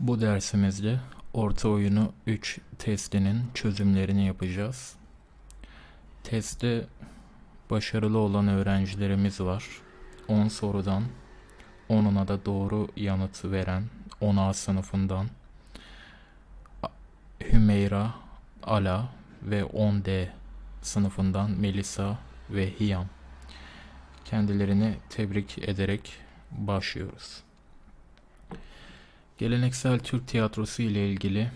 Bu dersimizde orta oyunu 3 testinin çözümlerini yapacağız. Testte başarılı olan öğrencilerimiz var. 10 sorudan 10'una da doğru yanıt veren 10A sınıfından Hümeyra, Ala ve 10D sınıfından Melisa ve Hiyam. Kendilerini tebrik ederek başlıyoruz. Geleneksel Türk tiyatrosu ile ilgili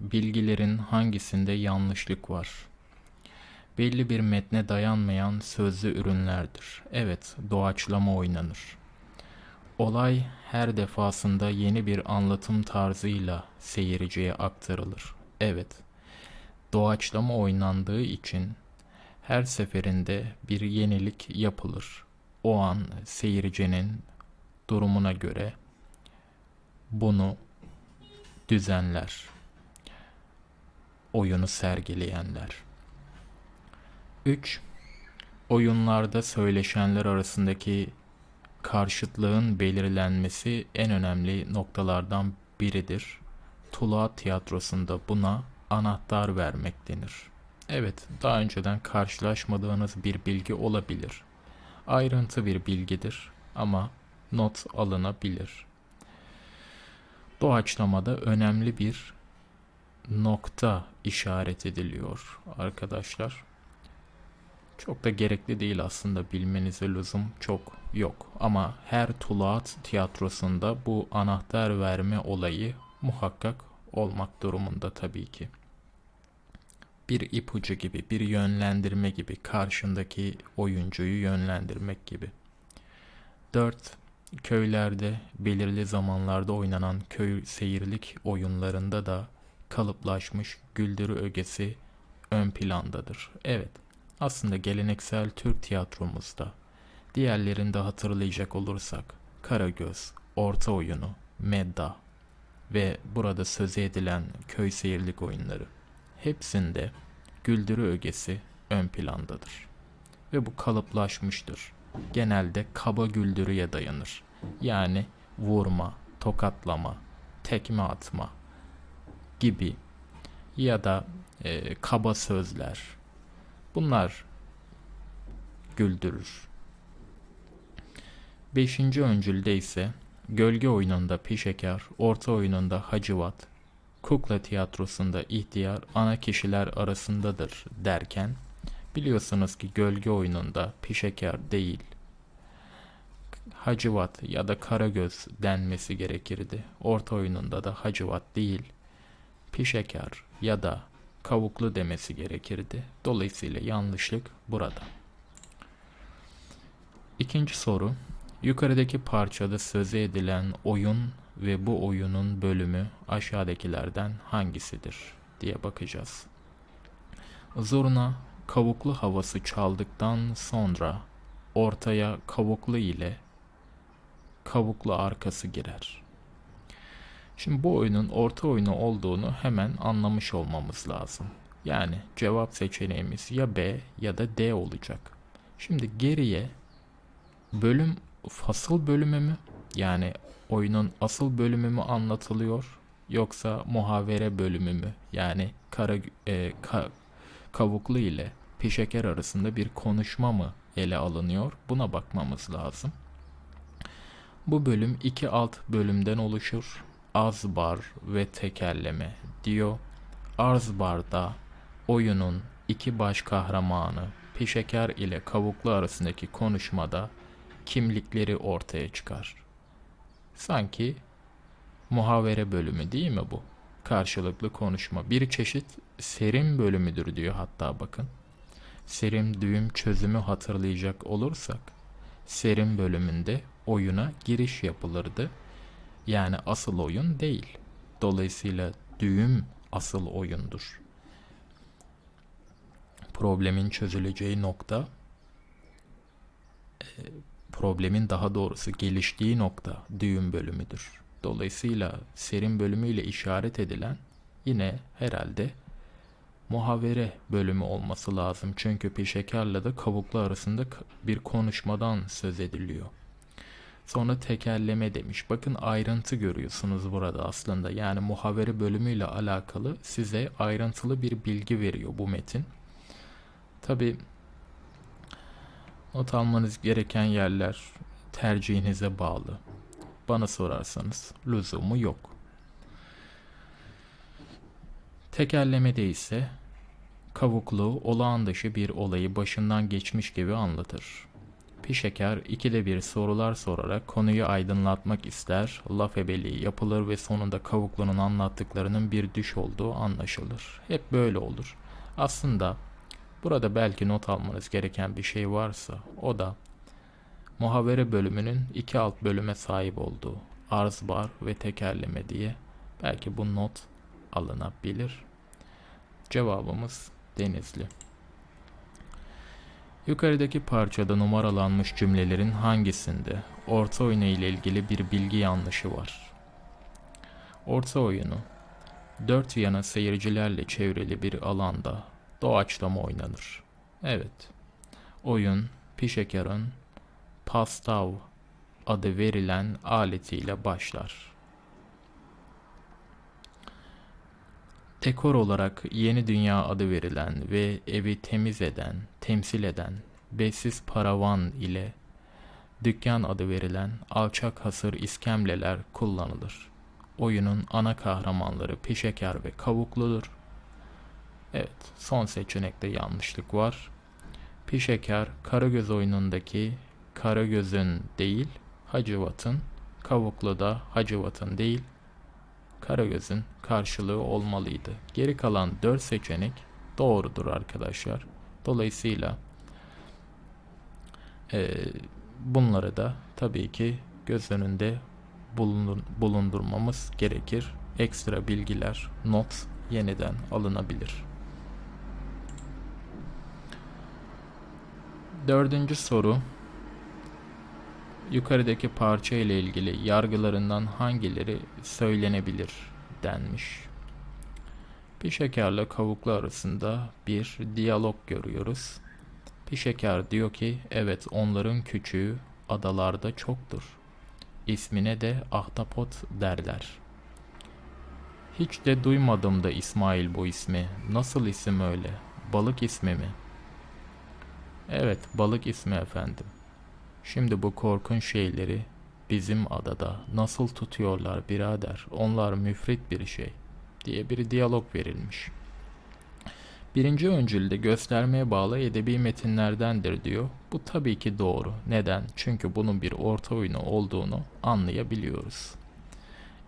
bilgilerin hangisinde yanlışlık var? Belli bir metne dayanmayan sözlü ürünlerdir. Evet, doğaçlama oynanır. Olay her defasında yeni bir anlatım tarzıyla seyirciye aktarılır. Evet, doğaçlama oynandığı için her seferinde bir yenilik yapılır. O an seyircinin durumuna göre bunu düzenler. Oyunu sergileyenler. 3. Oyunlarda söyleşenler arasındaki karşıtlığın belirlenmesi en önemli noktalardan biridir. Tula tiyatrosunda buna anahtar vermek denir. Evet, daha önceden karşılaşmadığınız bir bilgi olabilir. Ayrıntı bir bilgidir ama not alınabilir doğaçlamada önemli bir nokta işaret ediliyor arkadaşlar. Çok da gerekli değil aslında bilmenize lüzum çok yok. Ama her Tulaat tiyatrosunda bu anahtar verme olayı muhakkak olmak durumunda tabii ki. Bir ipucu gibi, bir yönlendirme gibi, karşındaki oyuncuyu yönlendirmek gibi. 4 köylerde belirli zamanlarda oynanan köy seyirlik oyunlarında da kalıplaşmış güldürü ögesi ön plandadır. Evet, aslında geleneksel Türk tiyatromuzda diğerlerinde hatırlayacak olursak Karagöz, Orta Oyunu, Medda ve burada söz edilen köy seyirlik oyunları hepsinde güldürü ögesi ön plandadır. Ve bu kalıplaşmıştır genelde kaba güldürüye dayanır. Yani vurma, tokatlama, tekme atma gibi ya da e, kaba sözler. Bunlar güldürür. Beşinci öncülde ise gölge oyununda pişekar, orta oyununda hacivat, kukla tiyatrosunda ihtiyar ana kişiler arasındadır derken Biliyorsunuz ki gölge oyununda pişekar değil, Hacivat ya da Karagöz denmesi gerekirdi. Orta oyununda da Hacivat değil, Pişekar ya da Kavuklu demesi gerekirdi. Dolayısıyla yanlışlık burada. İkinci soru. Yukarıdaki parçada sözü edilen oyun ve bu oyunun bölümü aşağıdakilerden hangisidir diye bakacağız. Zurna kavuklu havası çaldıktan sonra ortaya kavuklu ile kavuklu arkası girer. Şimdi bu oyunun orta oyunu olduğunu hemen anlamış olmamız lazım. Yani cevap seçeneğimiz ya B ya da D olacak. Şimdi geriye bölüm fasıl bölümü mü? Yani oyunun asıl bölümü mü anlatılıyor yoksa muhavere bölümü mü? Yani kara e, ka, kavuklu ile pişeker arasında bir konuşma mı ele alınıyor? Buna bakmamız lazım. Bu bölüm iki alt bölümden oluşur. Azbar ve tekerleme diyor. Arzbar'da oyunun iki baş kahramanı Pişeker ile Kavuklu arasındaki konuşmada kimlikleri ortaya çıkar. Sanki muhavere bölümü değil mi bu? Karşılıklı konuşma. Bir çeşit serim bölümüdür diyor hatta bakın serim düğüm çözümü hatırlayacak olursak serim bölümünde oyuna giriş yapılırdı. Yani asıl oyun değil. Dolayısıyla düğüm asıl oyundur. Problemin çözüleceği nokta e, problemin daha doğrusu geliştiği nokta düğüm bölümüdür. Dolayısıyla serim bölümüyle işaret edilen yine herhalde muhavere bölümü olması lazım. Çünkü pişekarla da kavuklu arasında bir konuşmadan söz ediliyor. Sonra tekerleme demiş. Bakın ayrıntı görüyorsunuz burada aslında. Yani muhavere bölümüyle alakalı size ayrıntılı bir bilgi veriyor bu metin. Tabi not almanız gereken yerler tercihinize bağlı. Bana sorarsanız lüzumu yok. Tekerlemede ise kavuklu olağan dışı bir olayı başından geçmiş gibi anlatır. Pişeker ikide bir sorular sorarak konuyu aydınlatmak ister, laf ebeliği yapılır ve sonunda kavuklunun anlattıklarının bir düş olduğu anlaşılır. Hep böyle olur. Aslında burada belki not almanız gereken bir şey varsa o da muhavere bölümünün iki alt bölüme sahip olduğu arz bar ve tekerleme diye belki bu not alınabilir. Cevabımız Denizli. Yukarıdaki parçada numaralanmış cümlelerin hangisinde orta oyunu ile ilgili bir bilgi yanlışı var? Orta oyunu dört yana seyircilerle çevrili bir alanda doğaçlama oynanır. Evet. Oyun Pişekar'ın Pastav adı verilen aletiyle başlar. Dekor olarak yeni dünya adı verilen ve evi temiz eden, temsil eden besiz paravan ile dükkan adı verilen alçak hasır iskemleler kullanılır. Oyunun ana kahramanları pişekar ve kavukludur. Evet, son seçenekte yanlışlık var. Pişekar, Karagöz oyunundaki Karagöz'ün değil, Hacivat'ın, Kavuklu da Hacivat'ın değil, Karagöz'ün karşılığı olmalıydı. Geri kalan 4 seçenek doğrudur arkadaşlar. Dolayısıyla e, bunları da tabii ki göz önünde bulundur, bulundurmamız gerekir. Ekstra bilgiler, not yeniden alınabilir. Dördüncü soru yukarıdaki parça ile ilgili yargılarından hangileri söylenebilir denmiş. Bir şekerle kavuklu arasında bir diyalog görüyoruz. Bir şeker diyor ki evet onların küçüğü adalarda çoktur. İsmine de ahtapot derler. Hiç de duymadım da İsmail bu ismi. Nasıl isim öyle? Balık ismi mi? Evet, balık ismi efendim. Şimdi bu korkunç şeyleri bizim adada nasıl tutuyorlar birader? Onlar müfrit bir şey diye bir diyalog verilmiş. Birinci öncülde göstermeye bağlı edebi metinlerdendir diyor. Bu tabii ki doğru. Neden? Çünkü bunun bir orta oyunu olduğunu anlayabiliyoruz.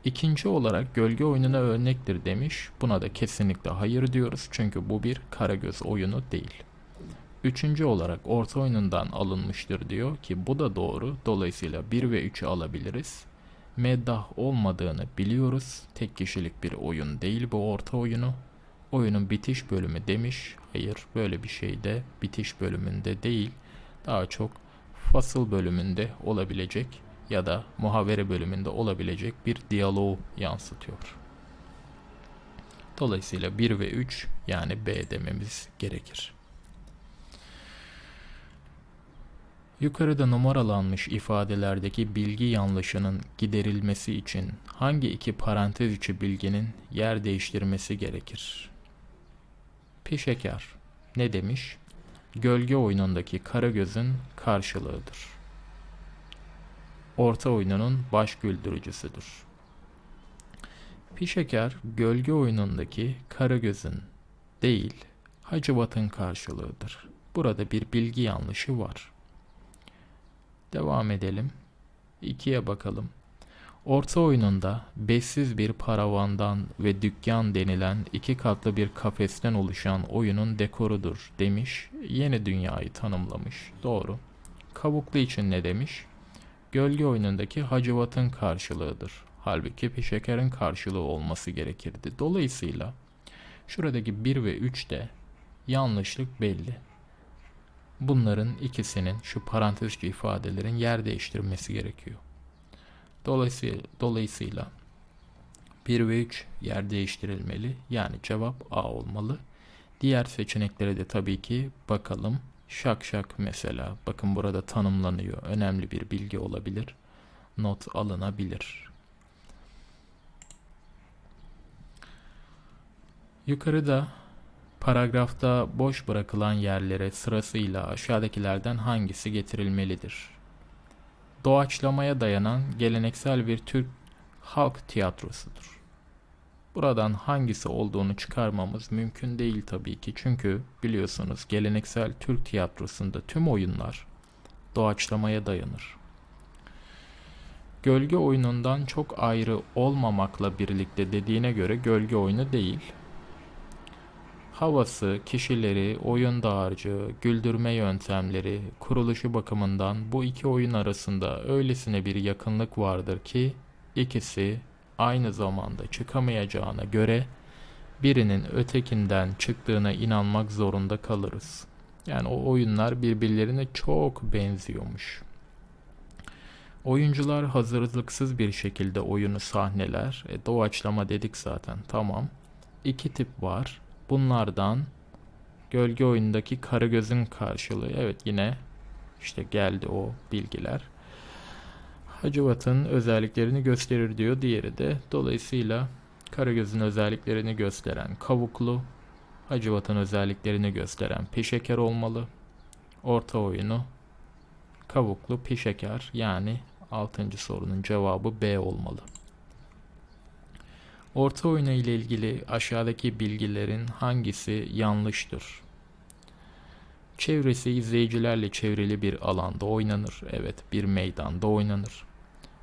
İkinci olarak gölge oyununa örnektir demiş. Buna da kesinlikle hayır diyoruz. Çünkü bu bir karagöz oyunu değil. Üçüncü olarak orta oyunundan alınmıştır diyor ki bu da doğru. Dolayısıyla 1 ve 3'ü alabiliriz. Meddah olmadığını biliyoruz. Tek kişilik bir oyun değil bu orta oyunu. Oyunun bitiş bölümü demiş. Hayır böyle bir şey de bitiş bölümünde değil. Daha çok fasıl bölümünde olabilecek ya da muhavere bölümünde olabilecek bir diyaloğu yansıtıyor. Dolayısıyla 1 ve 3 yani B dememiz gerekir. Yukarıda numaralanmış ifadelerdeki bilgi yanlışının giderilmesi için hangi iki parantez içi bilginin yer değiştirmesi gerekir? Pişekar ne demiş? Gölge oyunundaki Karagöz'ün karşılığıdır. Orta oyununun baş güldürücüsüdür. Pişekar gölge oyunundaki Karagöz'ün değil Hacivat'ın karşılığıdır. Burada bir bilgi yanlışı var. Devam edelim. 2'ye bakalım. Orta oyununda bessiz bir paravandan ve dükkan denilen iki katlı bir kafesten oluşan oyunun dekorudur demiş. Yeni dünyayı tanımlamış. Doğru. Kavuklu için ne demiş? Gölge oyunundaki Hacivat'ın karşılığıdır. Halbuki Pişeker'in karşılığı olması gerekirdi. Dolayısıyla şuradaki 1 ve 3 de yanlışlık belli. Bunların ikisinin şu parantez ifadelerin yer değiştirmesi gerekiyor. Dolayısıyla, dolayısıyla 1 ve 3 yer değiştirilmeli. Yani cevap A olmalı. Diğer seçeneklere de tabii ki bakalım. Şak şak mesela. Bakın burada tanımlanıyor. Önemli bir bilgi olabilir. not alınabilir. Yukarıda paragrafta boş bırakılan yerlere sırasıyla aşağıdakilerden hangisi getirilmelidir? Doğaçlamaya dayanan geleneksel bir Türk halk tiyatrosudur. Buradan hangisi olduğunu çıkarmamız mümkün değil tabii ki. Çünkü biliyorsunuz geleneksel Türk tiyatrosunda tüm oyunlar doğaçlamaya dayanır. Gölge oyunundan çok ayrı olmamakla birlikte dediğine göre gölge oyunu değil. Havası, kişileri, oyun dağarcığı, güldürme yöntemleri, kuruluşu bakımından bu iki oyun arasında öylesine bir yakınlık vardır ki ikisi aynı zamanda çıkamayacağına göre birinin ötekinden çıktığına inanmak zorunda kalırız. Yani o oyunlar birbirlerine çok benziyormuş. Oyuncular hazırlıksız bir şekilde oyunu sahneler. E, doğaçlama dedik zaten tamam. İki tip var. Bunlardan gölge oyundaki Karagöz'ün karşılığı. Evet yine işte geldi o bilgiler. Hacivat'ın özelliklerini gösterir diyor diğeri de. Dolayısıyla Karagöz'ün özelliklerini gösteren kavuklu, Hacivat'ın özelliklerini gösteren pişeker olmalı. Orta oyunu kavuklu pişeker yani 6. sorunun cevabı B olmalı. Orta oyunu ile ilgili aşağıdaki bilgilerin hangisi yanlıştır? Çevresi izleyicilerle çevrili bir alanda oynanır. Evet, bir meydanda oynanır.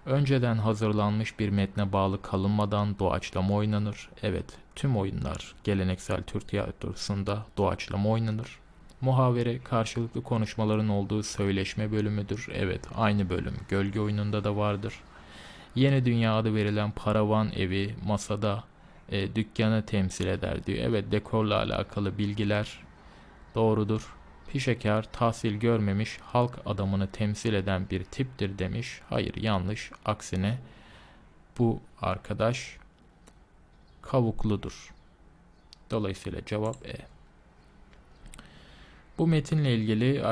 Önceden hazırlanmış bir metne bağlı kalınmadan doğaçlama oynanır. Evet, tüm oyunlar geleneksel Türk tiyatrosunda doğaçlama oynanır. Muhavere karşılıklı konuşmaların olduğu söyleşme bölümüdür. Evet, aynı bölüm gölge oyununda da vardır. Yeni Dünya adı verilen paravan evi masada e, dükkanı temsil eder diyor. Evet, dekorla alakalı bilgiler doğrudur. Pişekar tahsil görmemiş halk adamını temsil eden bir tiptir demiş. Hayır yanlış. Aksine bu arkadaş kavukludur. Dolayısıyla cevap E. Bu metinle ilgili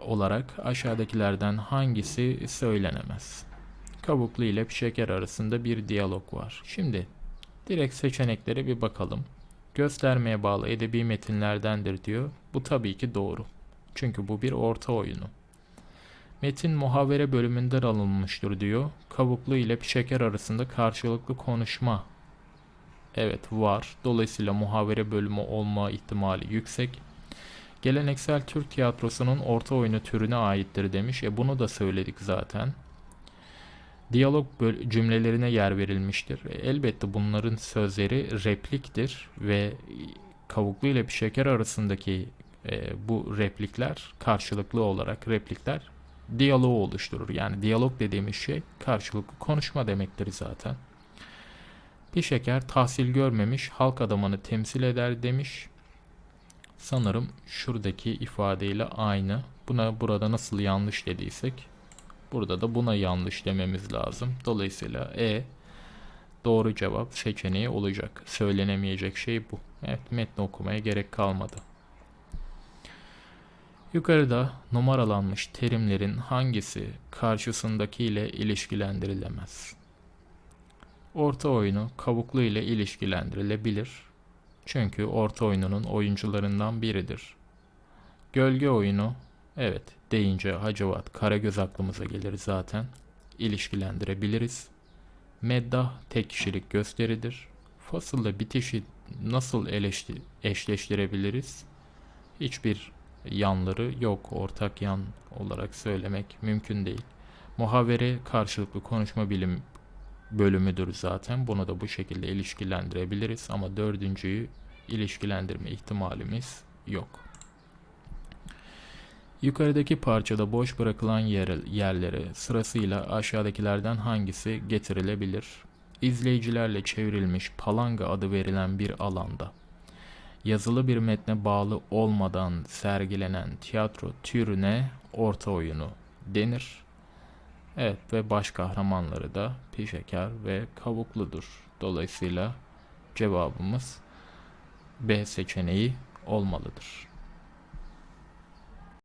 olarak aşağıdakilerden hangisi söylenemez? Kavuklu ile Pişeker arasında bir diyalog var. Şimdi direkt seçeneklere bir bakalım göstermeye bağlı edebi metinlerdendir diyor. Bu tabii ki doğru. Çünkü bu bir orta oyunu. Metin muhavere bölümünden alınmıştır diyor. Kavuklu ile şeker arasında karşılıklı konuşma. Evet var. Dolayısıyla muhavere bölümü olma ihtimali yüksek. Geleneksel Türk tiyatrosunun orta oyunu türüne aittir demiş. E bunu da söyledik zaten diyalog cümlelerine yer verilmiştir. Elbette bunların sözleri repliktir ve kavuklu ile bir şeker arasındaki e, bu replikler karşılıklı olarak replikler diyaloğu oluşturur. Yani diyalog dediğimiz şey karşılıklı konuşma demektir zaten. Bir şeker tahsil görmemiş halk adamını temsil eder demiş. Sanırım şuradaki ifadeyle aynı. Buna burada nasıl yanlış dediysek Burada da buna yanlış dememiz lazım. Dolayısıyla E doğru cevap seçeneği olacak. Söylenemeyecek şey bu. Evet metni okumaya gerek kalmadı. Yukarıda numaralanmış terimlerin hangisi karşısındaki ile ilişkilendirilemez? Orta oyunu kavuklu ile ilişkilendirilebilir. Çünkü orta oyununun oyuncularından biridir. Gölge oyunu Evet deyince Hacavat, Karagöz aklımıza gelir zaten. İlişkilendirebiliriz. Meddah tek kişilik gösteridir. Fasılda bitişi nasıl eleşti, eşleştirebiliriz? Hiçbir yanları yok. Ortak yan olarak söylemek mümkün değil. Muhavere karşılıklı konuşma bilim bölümüdür zaten. Bunu da bu şekilde ilişkilendirebiliriz ama dördüncüyü ilişkilendirme ihtimalimiz yok. Yukarıdaki parçada boş bırakılan yer, yerlere sırasıyla aşağıdakilerden hangisi getirilebilir? İzleyicilerle çevrilmiş palanga adı verilen bir alanda. Yazılı bir metne bağlı olmadan sergilenen tiyatro türüne orta oyunu denir. Evet ve baş kahramanları da pişekar ve kavukludur. Dolayısıyla cevabımız B seçeneği olmalıdır.